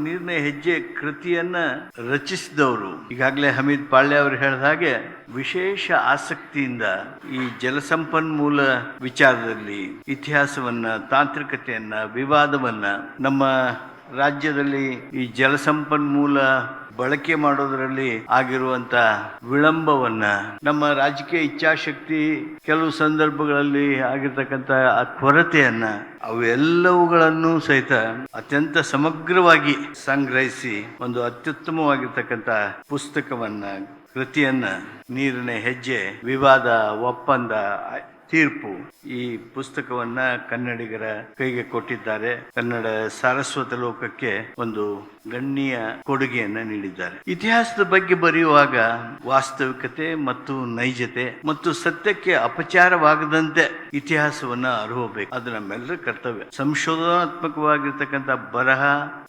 ನೀರಿನ ಹೆಜ್ಜೆ ಕೃತಿಯನ್ನ ರಚಿಸಿದವರು. ಈಗಾಗಲೇ ಹಮೀದ್ ಪಾಳ್ಯ ಅವರು ಹೇಳಿದ ಹಾಗೆ ವಿಶೇಷ ಆಸಕ್ತಿಯಿಂದ ಈ ಜಲಸಂಪನ್ಮೂಲ ವಿಚಾರದಲ್ಲಿ ಇತಿಹಾಸವನ್ನ, ತಾಂತ್ರಿಕತೆಯನ್ನ, ವಿವಾದವನ್ನ ನಮ್ಮ ರಾಜ್ಯದಲ್ಲಿ ಈ ಜಲಸಂಪನ್ಮೂಲ ಬಳಕೆ ಮಾಡೋದರಲ್ಲಿ ಆಗಿರುವಂತ ವಿಳಂಬವನ್ನ ನಮ್ಮ ರಾಜಕೀಯ ಇಚ್ಛಾಶಕ್ತಿ ಕೆಲವು ಸಂದರ್ಭಗಳಲ್ಲಿ ಆಗಿರ್ತಕ್ಕಂಥ ಆ ಕೊರತೆಯನ್ನ ಅವೆಲ್ಲವುಗಳನ್ನು ಸಹಿತ ಅತ್ಯಂತ ಸಮಗ್ರವಾಗಿ ಸಂಗ್ರಹಿಸಿ ಒಂದು ಅತ್ಯುತ್ತಮವಾಗಿರ್ತಕ್ಕಂಥ ಪುಸ್ತಕವನ್ನ ಕೃತಿಯನ್ನ ನೀರಿನ ಹೆಜ್ಜೆ, ವಿವಾದ, ಒಪ್ಪಂದ ತೀರ್ಪು. ಈ ಪುಸ್ತಕವನ್ನ ಕನ್ನಡಿಗರ ಕೈಗೆ ಕೊಟ್ಟಿದ್ದಾರೆ. ಕನ್ನಡ ಸಾರಸ್ವತ ಲೋಕಕ್ಕೆ ಒಂದು ಗಣ್ಯ ಕೊಡುಗೆಯನ್ನ ನೀಡಿದ್ದಾರೆ. ಇತಿಹಾಸದ ಬಗ್ಗೆ ಬರೆಯುವಾಗ ವಾಸ್ತವಿಕತೆ ಮತ್ತು ನೈಜತೆ ಮತ್ತು ಸತ್ಯಕ್ಕೆ ಅಪಚಾರವಾಗದಂತೆ ಇತಿಹಾಸವನ್ನ ಅರಿಯಬೇಕು ಅದು ನಮ್ಮೆಲ್ಲರ ಕರ್ತವ್ಯ. ಸಂಶೋಧನಾತ್ಮಕವಾಗಿರ್ತಕ್ಕಂಥ ಬರಹ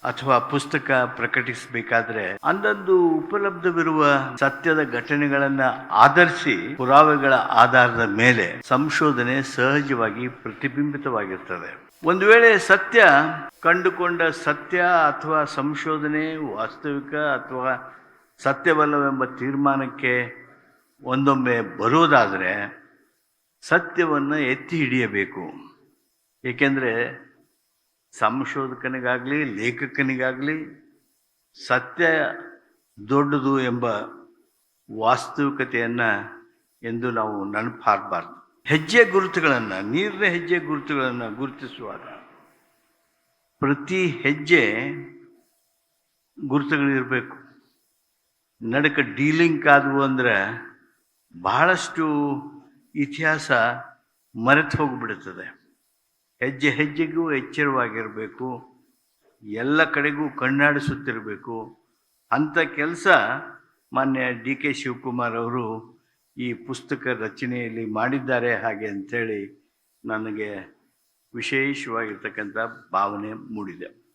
ಅಥವಾ ಪುಸ್ತಕ ಪ್ರಕಟಿಸಬೇಕಾದ್ರೆ ಅಂದಂದು ಉಪಲಬ್ಧವಿರುವ ಸತ್ಯದ ಘಟನೆಗಳನ್ನ ಆಧರಿಸಿ ಪುರಾವೆಗಳ ಆಧಾರದ ಮೇಲೆ ಸಂಶೋಧನೆ ಸಹಜವಾಗಿ ಪ್ರತಿಬಿಂಬಿತವಾಗಿರ್ತದೆ. ಒಂದು ವೇಳೆ ಸತ್ಯ ಕಂಡುಕೊಂಡ ಸತ್ಯ ಅಥವಾ ಸಂಶೋಧನೆ ವಾಸ್ತವಿಕ ಅಥವಾ ಸತ್ಯವಲ್ಲವೆಂಬ ತೀರ್ಮಾನಕ್ಕೆ ಒಂದೊಮ್ಮೆ ಬರುವುದಾದರೆ ಸತ್ಯವನ್ನು ಎತ್ತಿ ಹಿಡಿಯಬೇಕು. ಏಕೆಂದರೆ ಸಂಶೋಧಕನಿಗಾಗಲಿ, ಲೇಖಕನಿಗಾಗಲಿ ಸತ್ಯ ದೊಡ್ಡದು ಎಂಬ ವಾಸ್ತವಿಕತೆಯನ್ನು ಎಂದು ನಾವು ನೆನಪಾಗಬಾರ್ದು. ಹೆಜ್ಜೆ ಗುರುತುಗಳನ್ನು, ನೀರಿನ ಹೆಜ್ಜೆ ಗುರುತುಗಳನ್ನು ಗುರುತಿಸುವಾಗ ಪ್ರತಿ ಹೆಜ್ಜೆ ಗುರುತುಗಳಿರಬೇಕು. ನಡಕ ಡೀಲಿಂಕ್ ಆದವು ಅಂದ್ರೆ ಬಹಳಷ್ಟು ಇತಿಹಾಸ ಮರೆತು ಹೋಗಿಬಿಡುತ್ತದೆ ಹೆಜ್ಜೆ ಹೆಜ್ಜೆಗೂ ಎಚ್ಚರವಾಗಿರಬೇಕು. ಎಲ್ಲ ಕಡೆಗೂ ಕಣ್ಣಾಡಿಸುತ್ತಿರಬೇಕು. ಅಂಥ ಕೆಲಸ ಮಾನ್ಯ ಡಿ ಕೆ ಶಿವಕುಮಾರ್ ಅವರು ಈ ಪುಸ್ತಕ ರಚನೆಯಲ್ಲಿ ಮಾಡಿದ್ದಾರೆ ಹಾಗೆ ಅಂಥೇಳಿ ನನಗೆ ವಿಶೇಷವಾಗಿರ್ತಕ್ಕಂಥ ಭಾವನೆ ಮೂಡಿದೆ.